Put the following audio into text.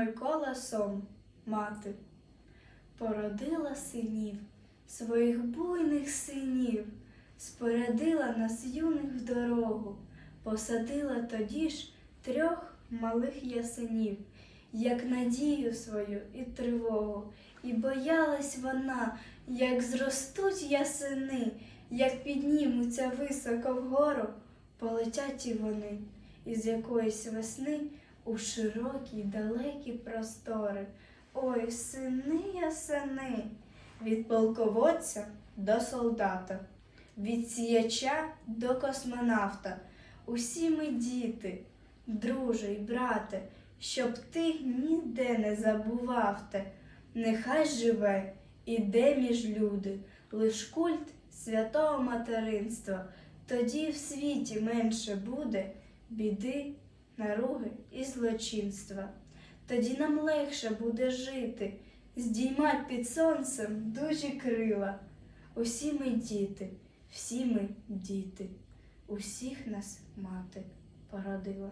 Микола Сом, мати, породила синів, своїх буйних синів, спорядила нас юних в дорогу, посадила тоді ж трьох малих ясенів, як надію свою і тривогу, і боялась вона, як зростуть ясени, як піднімуться високо вгору, полетять і вони із якоїсь весни у широкі далекі простори. Ой, сини ясени, від полководця до солдата, від сіяча до космонавта. Усі ми діти, друже й брате, щоб ти ніде не забував те. Нехай живе, іде між люди, лиш культ святого материнства. Тоді в світі менше буде біди, наруги і злочинства. Тоді нам легше буде жити, здіймать під сонцем дужі крила. Усі ми діти, всі ми діти, усіх нас мати породила.